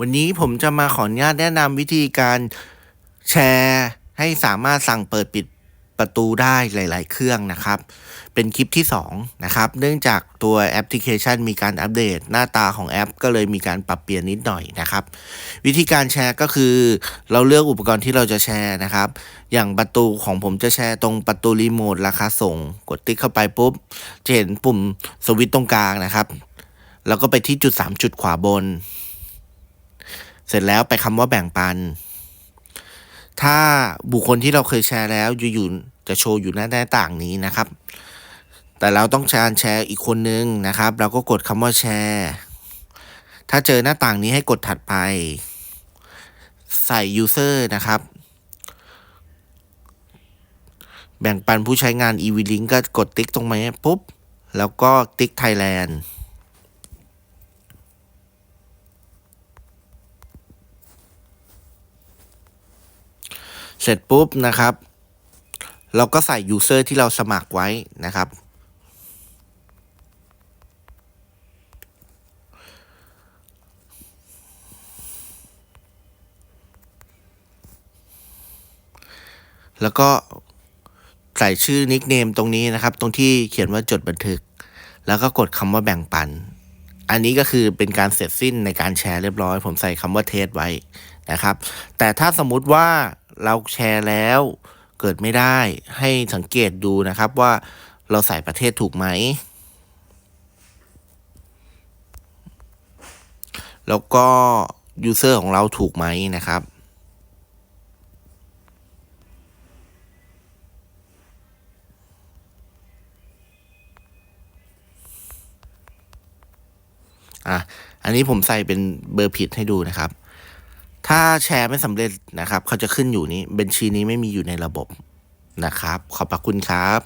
วันนี้ผมจะมาขออนุญาตแนะนำวิธีการแชร์ให้สามารถสั่งเปิดปิดประตูได้หลาย ๆ เครื่องนะครับ เป็นคลิปที่ 2 นะครับ เนื่องจากตัวแอปพลิเคชันมีการอัปเดต หน้าตาของแอป ก็เลยมีการปรับเปลี่ยนนิดหน่อยนะครับ วิธีการแชร์ก็คือเราเลือกอุปกรณ์ที่เราจะแชร์นะครับ อย่างประตูของผมจะแชร์ตรงประตูรีโมทราคาส่ง กดติ๊กเข้าไปปุ๊บ จะเห็นปุ่มสวิตช์ตรงกลางนะครับ แล้วก็ไปที่จุด 3 จุดขวาบน เสร็จแล้วไปคำว่าแบ่งปัน ถ้าบุคคลที่เราเคยแชร์แล้วอยู่ๆจะโชว์อยู่หน้าหน้าต่างนี้นะครับ แต่เราต้องการแชร์อีกคนนึงนะครับ เราก็กดคำว่าแชร์ ถ้าเจอหน้าต่างนี้ให้กดถัดไป ใส่ user นะครับ แบ่งปันผู้ใช้งาน e-link ก็กดติ๊กตรงนี้ปุ๊บ แล้วก็ติ๊ก Thailand เสร็จปุ๊บนะครับ เราก็ใส่ user ที่เราสมัครไว้นะครับ แล้วก็ใส่ชื่อนิกเนมตรงนี้นะครับ ตรงที่เขียนว่าจดบันทึก แล้วก็กดคำว่าแบ่งปัน อันนี้ก็คือเป็นการเสร็จสิ้นในการแชร์เรียบร้อย ผมใส่คำว่าเทสไว้นะครับ แต่ถ้าสมมุติว่า เราแชร์แล้วเกิดไม่ได้ให้สังเกตดูนะครับว่าเราใส่ประเทศถูกไหม แล้วก็ยูเซอร์ของเราถูกไหมนะครับอะอันนี้ผมใส่เป็นเบอร์ผิดให้ดูนะครับ ถ้าแชร์ไม่สำเร็จนะครับ เขาจะขึ้นอยู่นี้บัญชีนี้ไม่มีอยู่ในระบบนะครับ ขอบพระคุณครับ